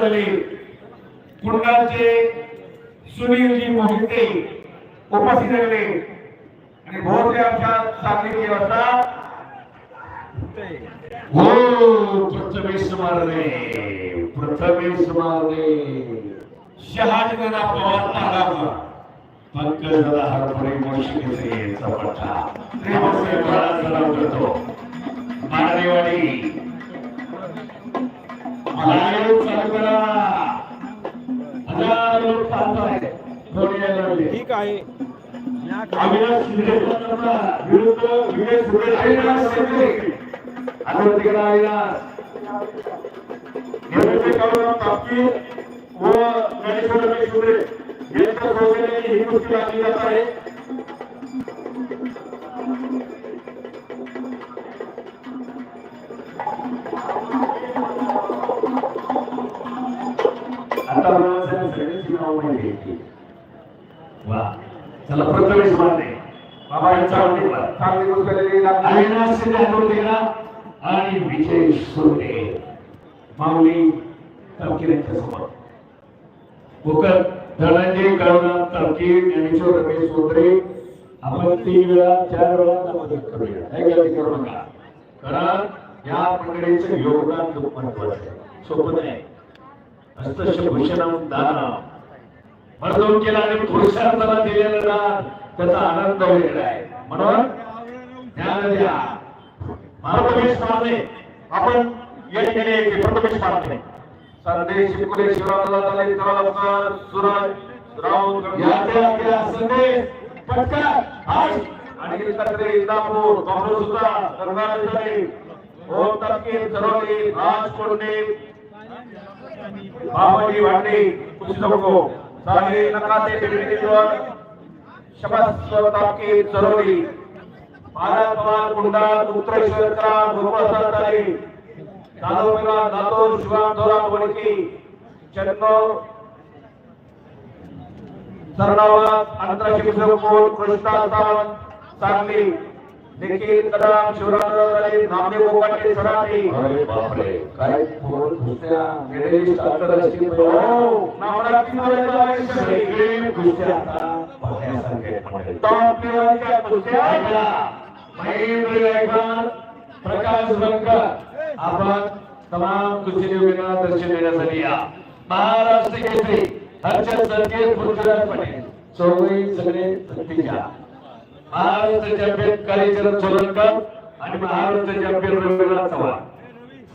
झाले कुंडाचे सुनीलजी मोहिते उपस्थित झाले आणि बहुते आमच्या चांगली व्यवस्था हो प्रथमेश मारले प्रथमेश मारले शहाजगना पवार तारावा पंकज दादा हरपडे मोशिकेचे चपटा. प्रेमसे महाराज सलाम करतो. मानदेवाडी चालू करा ठीक आहे. अविनाश शिंदे विरुद्ध विजय सुरेश अविनाश कापी व रमेश यांच्या ही कुस्ती लागली जात आहे. आता बाळासाहेब सगळ्यांची नाव माहिती घ्यायची वा. चला प्रथमेश मारणे बाबा यांचा आवडीचा चांगली गोष्ट अविनाश शिंदे अनुमती करा आणि विजय सुरे माऊली तपकिऱ्यांच्या समोर. मुकत धनंजय करुणा तपकीर ज्ञानेश्वर रमेश सोदरे. आपण तीन वेळा चार वेळा मदत करूया. गलती करू नका. कारण या मंडळीचं योगदान खूप महत्वाचं आहे. सोपं नाही. हस्तश भूषणम दानम मर्दून केला आणि पुरुषार्थाला दिलेला दान त्याचा आनंद वेगळा आहे. म्हणून ज्ञान द्या. मार्गवेश मारणे आपण या ठिकाणी एक प्रथमेश मारणे संदेश शिवकुले शिवराला झाले तळावकर सुरज राऊत याच्या त्या संदेश. पटका आज आणि तत्रे इंदापूर काँग्रेस सुद्धा. करणार झाले ओम तपकीर चरोली राज कोंडे. बाबाजी वाटे पुस्तको हो. साहे नकाते बिल्डिंगवर शबस तापकी चरोली महाराज पवार कुंडा उत्तरेश्वरचा गोपाळ तारे दादोबा दातो शिवाम दोरा बोलकी. चन्नो. सरणावत आंतरराष्ट्रीय कुस्ती कृष्णा सावंत. सांगली. निखिल कदम शिवराज नामदेव गोपाटे सराठी अरे बापरे काय पोर कुस्त्या गणेश आंतरराष्ट्रीय हो नवरात्री सगळे पाहण्यासारखे महेंद्र गायकवाड, प्रकाश आपण तमाम कुस्तीयोगिकांना दर्शन देण्यासाठी या. महाराष्ट्र केसरी हर्षद सरके पृथ्वीराज पाटील. चौघही सगळे महाराष्ट्र चॅम्पियन कालीचरण सोलनकर आणि महाराष्ट्र चॅम्पियन रविंद्रनाथ चव्हाण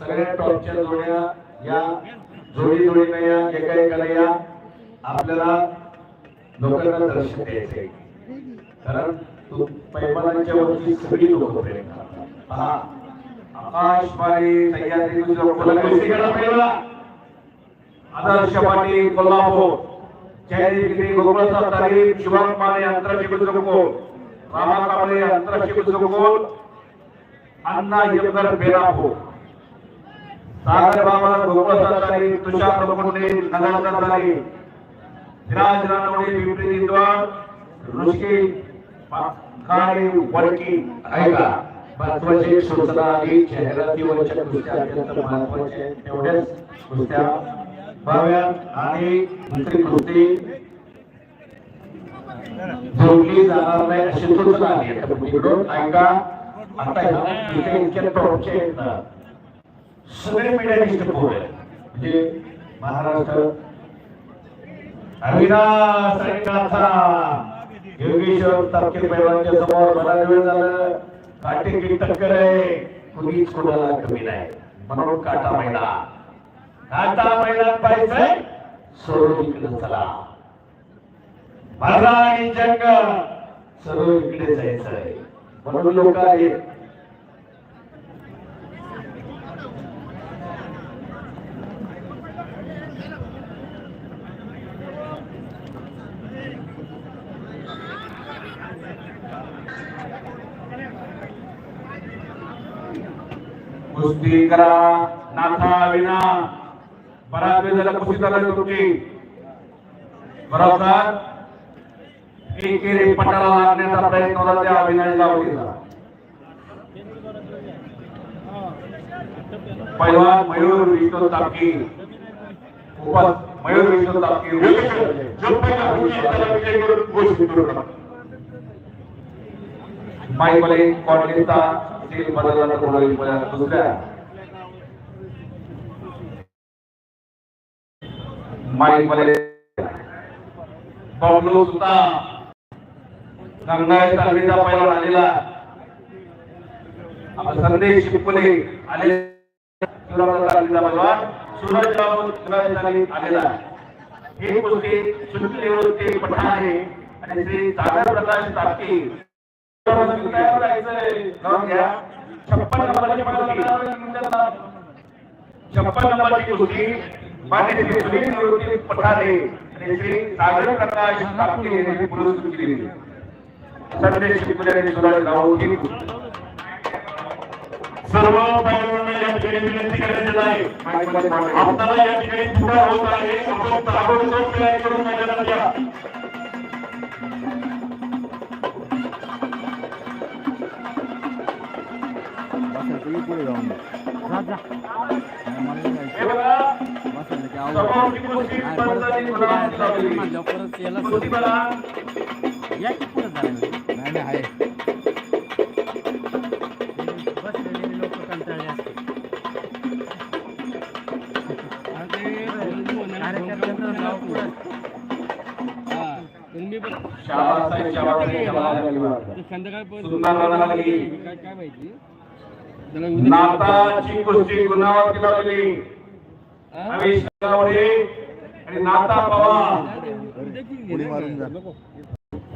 सगळ्या टॉपच्या जोड्या या जोडी जोडीने या एका एकाला या. आपल्याला लोकांना दर्शन द्यायचे कारण तू पैमानाच्या वरती सगळी लोक प्रेम करतात. पहा आकाशवाणी सह्याद्री आदर्श पाटील कोल्हापूर. जयदेवी गोकुळचा तारीख शुभम माने आंतरराष्ट्रीय कुस्ती कांबळे आंतरराष्ट्रीय कुस्ती अण्णा सागर बाबा तुषार लोखंडे नगरकर रानवडे काळे वडकी ऐका. अत्यंत तेवढ्याच कुस्त्या व्हाव्यात आणि दुसरी जोडली जाणार नाही अशी सूचना आली आहे. ऐका आता इथे इतके टॉपचे आहेत ना. सगळे मीडिया पोर म्हणजे महाराष्ट्र अविनाश आणि योगेश्वर तारखे पैलवानच्या समोर बराच वेळ झालं. काटे की टक्कर आहे? कुणीच कुणाला कमी नाही. म्हणून काटा मैदान. काटा मैदान पाहिजे सर्व इकडे चला. माझा आणि जग सर्व इकडे जायचं आहे. म्हणून लोक आहेत. कुस्ती करा नाथा विना. बराच वेळ झाला कुस्ती चालू तुमची बरोबर? एकेरी पटाला लागण्याचा प्रयत्न होता त्या अभिनयला होता पहिला मयूर विष्णू तापकी उपास मयूर विष्णू तापकी जो पहिला कुस्ती सील बदलला कोणाला दुसऱ्या. माईमध्ये बबलू सुद्धा गंगाय तालमीचा पहिला आलेला. संदेश शिपले आले सूरज आलेला. गोष्टी सुनील निवृत्ती पठाण आहे आणि श्री सागर प्रकाश तापकी छप्पन नंबरची मान्य श्री सुनील निवृत्ती आणि श्री सागर प्रकाश यांनी पुरस्कृत केली. संदेश शिकले आणि सुरेश राऊत ही कुस्ती. सर्व पैलवानांना या ठिकाणी विनंती करण्यात येत आहे आपल्याला या ठिकाणी पुढे होत आहे आपण ताबडतोब तयारी करून मैदानात या पुढे जाऊन जा जा हे बघा समोरची कुस्ती पंचांनी गुलाम लावली. कुस्ती बघा या की पुढे झालं नाही आहे. बसलेले लोक कंटाळले असते. हा. काय माहिती नाताची रमेश गावडे आणि नाता पवार.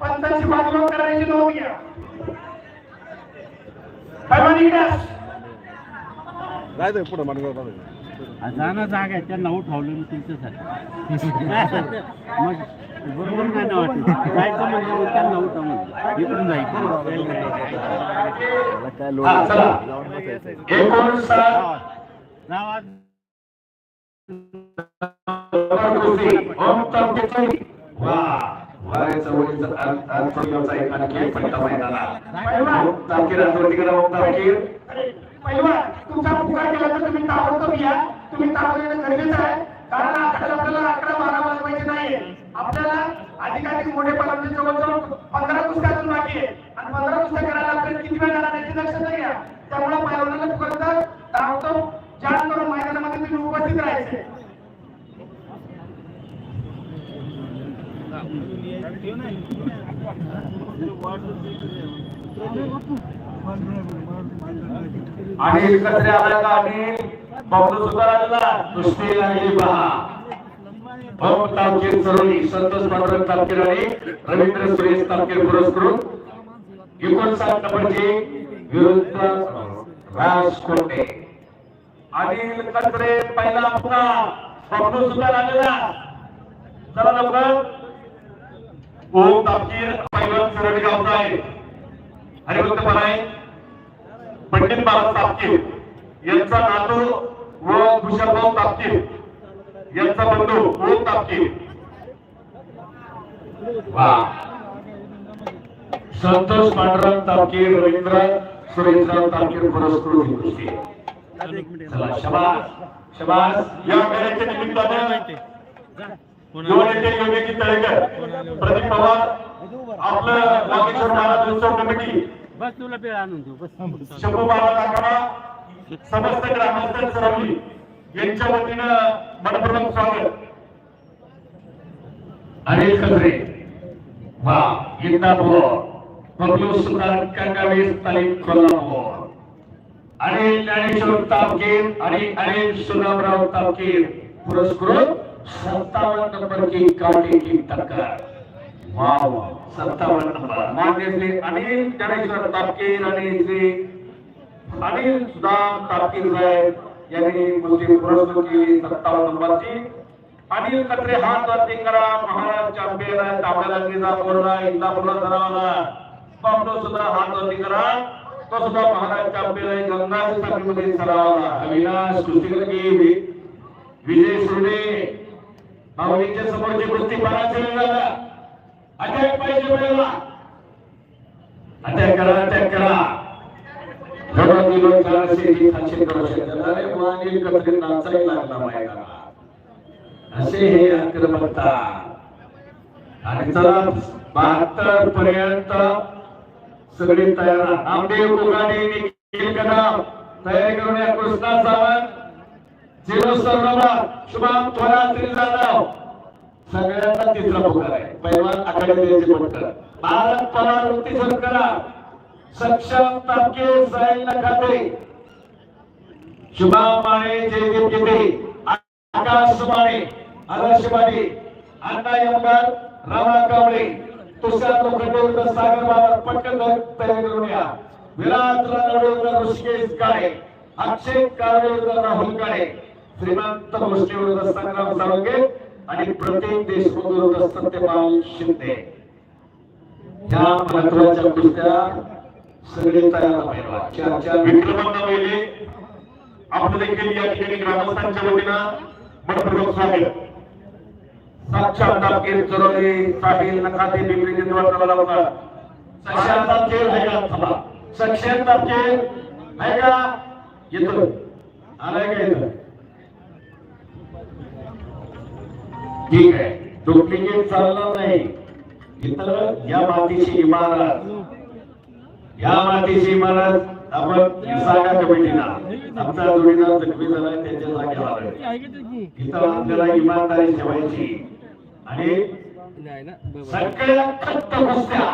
पैलवान पंचांची बाजू करायची घ्या पैलवान इकडे अस. जाणं जागा आहे त्यांना उठवलं मी तुमच्यासाठी मग बरोबर नाही ना वाटत जायचं म्हणजे त्यांना उठव म्हणजे इकडून जायचं. ओम. वा. वाऱ्याचं वडीचं अन- अंतर्गतचा एक आणखी एक पट्टा मैदानात. ओम तापकीर अंतर्गत ओम तापकीर. पैलवान तुमचा पुकार केला तर तुम्ही ताबडतोब या. तुम्ही ताबडतोब येणं गरजेचं आहे. कारण अकरा आपल्याला अकरा बारा वाजवायचे नाहीये. आपल्याला अधिकाधिक मोठे पैलवान जवळजवळ पंधरा पुस्तक अजून बाकी आहे. आणि पंधरा पुस्तक करायला आपल्याला किती वेळ लागणार याची लक्षात घ्या. त्यामुळे पैलवानाला पुकारतात ताबडतोब. जास्त करून मैदानामध्ये तुम्ही उपस्थित राहायचे. आणि कचरे आला का अनिल बबलू सुद्धा आलेला लागली पहा तापकीर संतोष तापकीर आणि रवींद्र सुरेश तापकीर पुरस्कृत. एकोणसाठ नंबरची विरुद्ध राज कोंडे अनिल कत्रे पहिला पुन्हा बबलू सुद्धा आलेला चला लवकर. ओम तापकीर पैलवान सरडी गावचा आहे. हरिभक्त पराय पंडित बाळा तापकीर यांचा नातू व भूषणभाऊ तापकीर यांचा बंधू ओम तापकीर. वा. संतोष पांडुरंग तापकीर रवींद्र सुरेशराव तापकीर पुरस्कृत ही कुस्ती चला शबास शबास या मेळ्याच्या निमित्ताने युवा नेते योगेश तळेकर प्रदीप पवार आपलं वागेश्वर महाराज उत्सव कमिटी. बस तुला वेळ आणून देऊ बस. शंभू बाबा समस्त ग्रामस्थ सरवली यांच्या वतीनं स्वागत. अनिल कचरे वा इंदापूर बबलू सुतार कंगावीस तालीम कोल्हापूर. अनिल ज्ञानेश्वर तापकीर आणि अनिल सुदामराव तापकीर पुरस्कृत सत्तावन्न नंबर की टक्कर वाव सत्तावन्न नंबर मान्य श्री अनिल तापकीर आणि श्री अनिल सुदाम तापकीर साहेब यांनी मुस्लिम पुरस्कृत केली सत्तावन्न नंबरची अनिल कत्रे हात वरती महाराज चॅम्पियन आहे तांब्या लंगीचा बोर्डा बापडो सुद्धा हा वरती तो सुद्धा महाराज चॅम्पियन आहे गंगा अविनाश कुस्तीकर विजय सुर्वे माऊलीच्या समोरची कुस्ती पराजय झाला अटॅक पाहिजे मिळाला अटॅक करा अटॅक करा. थोडा करू शकतात. अरे कपडे नाचाही लागला असे हे आक्रमकता आणि चला बहात्तर पर्यंत सगळी तयार. नामदेव कोगाडे निखिल कदम. तयारी करून या कृष्णा सावंत. शुभम थोरात जाधव सगळ्यांना तिसरा पुकार आहे. पैलवान अकादमीचे पटकर भारत पवार वृत्ती करा सक्षम तापके साईल खाते. शुभम माने जयदीप गिते आकाश माने आदर्श माने अण्णा यमगार रामा कावळे तुषार लोखंडे सागर बाबा पटकन तयार करून या. विराट रानडे ऋषिकेश काळे अक्षय काळे राहुल काळे श्रीमंत गोष्टीवर विरुद्ध संग्राम साळुंगे आणि प्रतीक देशमुख विरुद्ध सत्यपाल शिंदे. ह्या महत्त्वाच्या कुस्त्या सगळे तयार व्हायला चार विक्रमांना पहिले आपण देखील या ठिकाणी ग्रामस्थांच्या वतीनं मनपूर्वक स्वागत. साक्षात तापकीर चरोली साहिल नखाते बिक्री जिंदवार लवकर सक्षम तापकीर आहे का? थांबा. सक्षम तापकीर आहे का? येतो आलाय का येतो ठीक आहे. डुप्लिकेट चालणार नाही. इथं या मातीची इमारत. या मातीची इमारत आपण जागा कमिटीला आमचा जोडीदार जखमी झाला जागेवर इथं आपल्याला इमानदारी ठेवायची. आणि सगळ्या खट्ट कुस्त्या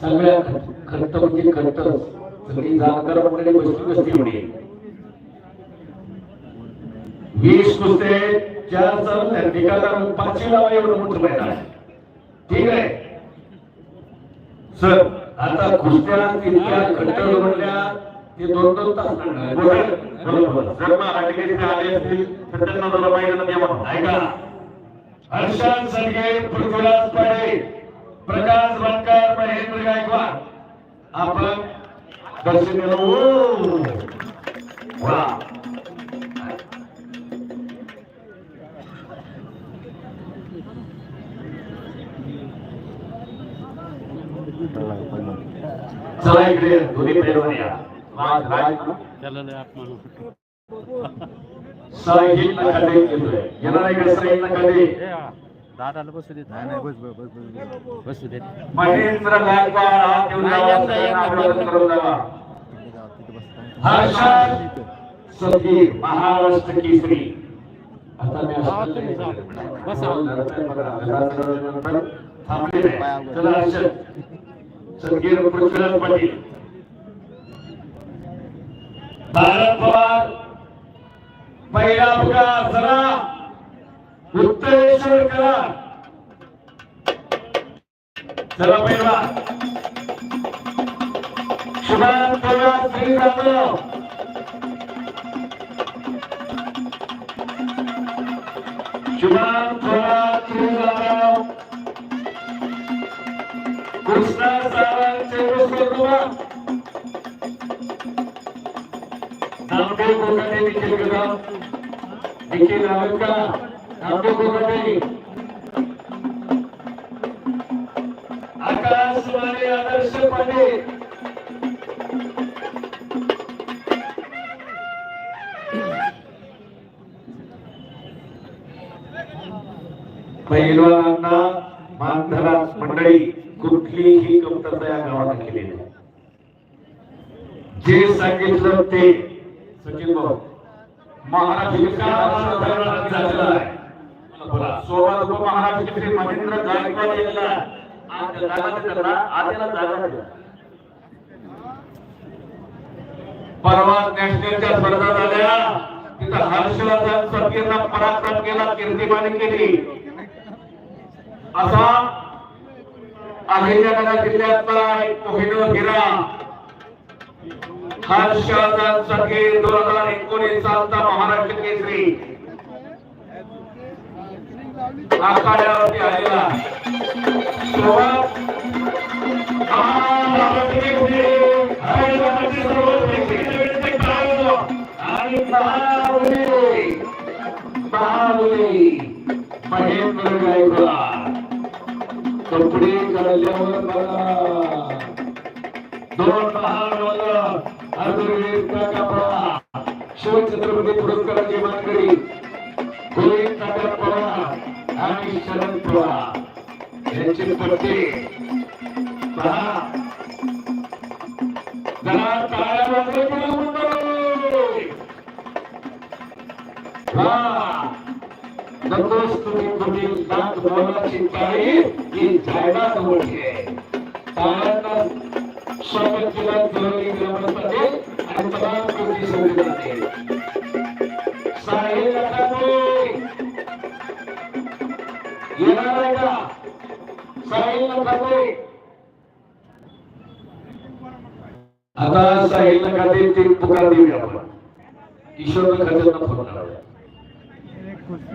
सगळ्या खट्ट म्हणजे खट्ट सगळी जाणकार मंडळी बसली बसली वीस कुस्ते त्याचं चालू निकाला पाचवी लावा एवढं मोठं मैदान आहे. ठीक आहे? सर आता कुस्त्या तिथल्या घट्ट ते दोन दोन तास बरोबर? जर मग आले असतील तर त्यांना मैदानात यावं. ऐका. हर्षद सडगे पृथ्वीराज पाडे प्रकाश बनकर महेंद्र गायकवाड. आपण दर्शन दिलं. वा. चला इकडे दोन्ही पैलवान या. राज राज त्याला लय अपमान होतो. साहिल नकाडे येतोय. येणार आहे का साहिल नकाडे ए. दादाला बसू देत. नाही बस बस बस बसू देत. महेंद्र गायकवाड हात जावा, करून जावा. हर्षद महाराष्ट्र केसरी. आता मी तुम्ही जा. बसा. बसा थांबले नाही चला हर्षद. सदगीर पृथ्वीराज पाटील. भारत पवार पहिला पुकार सरा उत्तरेश्वर करा चला पहिला. शुभान पवार श्री जाधव शुभान कृष्णा नामदेव कोकाटे नामदेव कोकाटे आकाश माने आदर्श पांडे. पैलवानांना मानधरा मंडळी कुठलीही कमतरता या गावाला केलेली नाही जे सांगितलं ते सचिन भाऊ महाराष्ट्र झालेला आहे. बोला. सोबत उपमहाराष्ट्र श्री महेंद्र गायकवाड यांना आज जागा देताना आद्याला जागा द्या. परवा नॅशनलच्या स्पर्धा झाल्या. तिथं हर्षवर्धन सत्केला पराक्रम केला कीर्तिमानी केली. असा अहिल्यानगर जिल्ह्यातला एक कोहिनूर हिरा दोन हजार एकोणीस सालचा महाराष्ट्र केसरी. आखाड्यावरती आलेला. महेंद्र गायकवाड कपडे काढल्यावर दोन महान अर्धवीर पवार शिवछत्रपती पुरस्काराचे मानकरी आणि शरद पवार. यांचे पत्ते पहा. जरा टाळ्या नकोस तुम्ही कुठे लाख मोलाची टाळी ही जायला जवळची स्वागत केलं. आता साहिल नकाते ते पुकार देऊया आपण ईश्वर खात्यांना फोन लावूया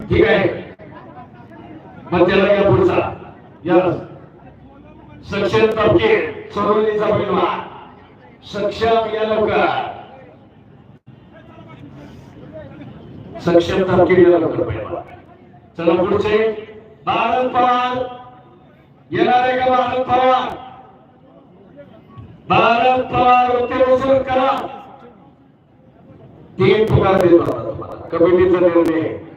ठीक आहे मध्याला या पुढचा या सक्षम तपके चोरलीचा पैलवान सक्षम या लवकर सक्षम तपके या लवकर पैलवान चला पुढचे. भारत पवार. येणार आहे का भारत पवार? भारत पवार उत्तर करा. तीन पुकार देतो कमिटीचा निर्णय आहे.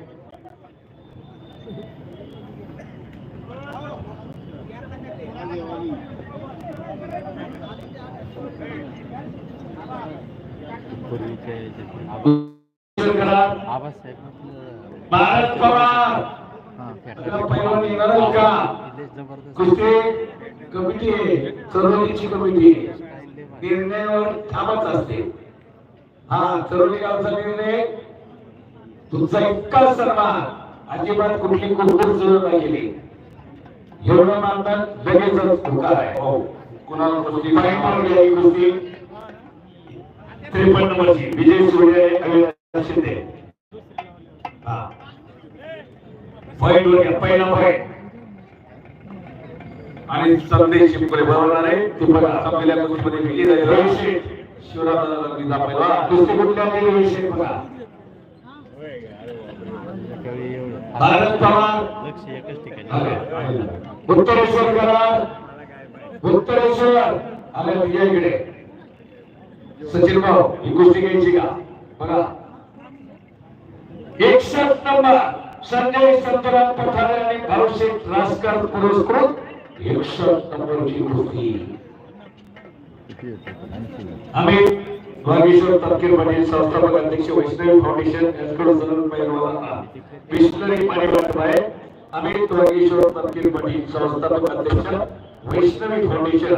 पूर्वीच्या याच्यात उत्तर करा आबासाहेब आपलं- भारत पवार! हा, कुस्ती कमिटी चरवलीची कमिटी निर्णयावर थांबत असते. हा चरवली गावचा निर्णय तुमचा इतका सन्मान अजिबात कुठली कुरकुर सुरू नाही गेली. एवढं मानतात लगेच धोका आहे. हो कुणाला कुस्ती फाईट कुस्ती? त्रेपन्न नंबरची विजय सूर्य शिंदे. फाईट वर पहिला फाईट आणि संदेश शिंपले बरोबर आहे. ते बघा संपलेल्या कुस्तीमध्ये विजय झाले रविशे शेठ शिवराजाला मी दाखवला कुस्ती कुठल्या नाही रवी बघा. भारत पवार. उत्तरेश्वर करार उत्तरेश्वर. आले विजयकडे सचिन भाऊ ही गोष्टी घ्यायची का? बघा. एकसष्ट नंबर. संजय संतराम पठारे आणि भाऊशेठ रासकर पुरस्कृत एकसष्ट नंबरची कुस्ती किती. आम्ही भागेश्वर तपकीर पाटील संस्थापक अध्यक्ष वैष्णवी फाउंडेशन यांच्याकडून जरूर पैलवानांना मिशनरी पाणी वाटत आहे. आम्ही भागेश्वर तपकीर पाटील संस्थापक अध्यक्ष वैष्णवी फाउंडेशन.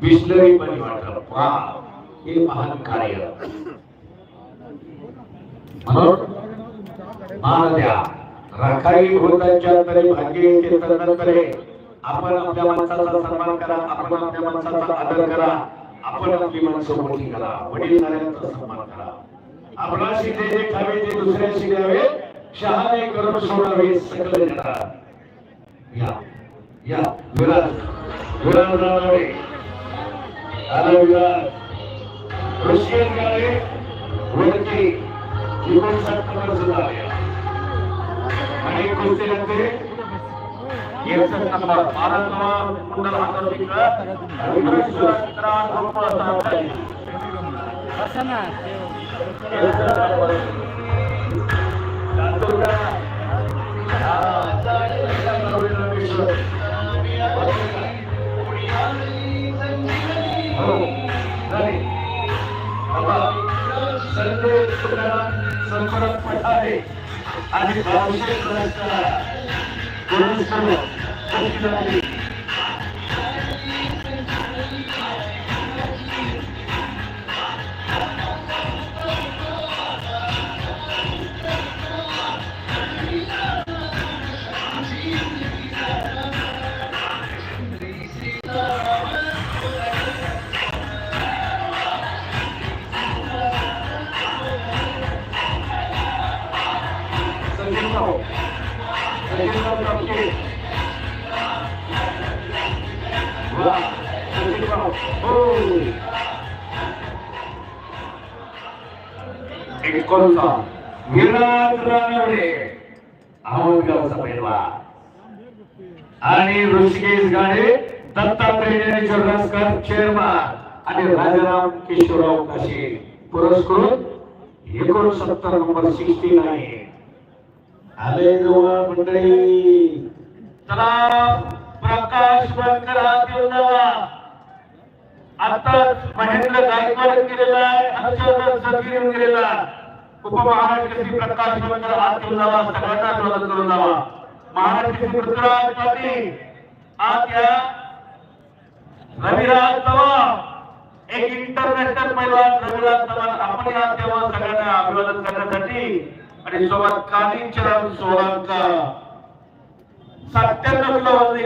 बिस्लरी पाणी वाटप. हे महान कार्य. म्हणून मान द्या राखाडी भूतांच्या तरी भाग्य येते तदनंतरे आपण आपल्या माणसाचा सन्मान करा आपण आपल्या माणसाचा आदर करा आपण आपली माणसं मोठी करा वडीलधाऱ्यांचा सन्मान करा. आपणाशी जे जे खावे ते दुसऱ्याशी द्यावे शहाणे करून सोडावे सकल जगा या या विराज विराज राणावळे आला विराज ऋषी गाळे वरती एकोणसाठ नंबर सुद्धा आले आणि कुस्तीनंतर एकसष्ट नंबर भारत मंडल पठारे आणि पुरस्कार रसकर चेअरमन आणि राजाराम किशोरराव काशे. पुरस्कृत एकोणसत्तर नंबर सिक्स्टी नाईन आले जवळ मंडळी. चला प्रकाश बनकर आताच महेंद्र गायकवाड गेलेला आहे हर्षवर्धन गेलेला आहे. उपमहाराष्ट्र श्री प्रकाश बनकर हात येऊन जावा सगळ्यांना स्वागत करून जावा महाराष्ट्र श्री पृथ्वीराज पाटील आज या रविराज चव्हाण एक इंटरनॅशनल पैलवान रविराज चव्हाण आपण या तेव्हा सगळ्यांना अभिवादन करण्यासाठी आणि सोबत कालीचरण सोळंकर. सत्त्याण्णव किलो वजनी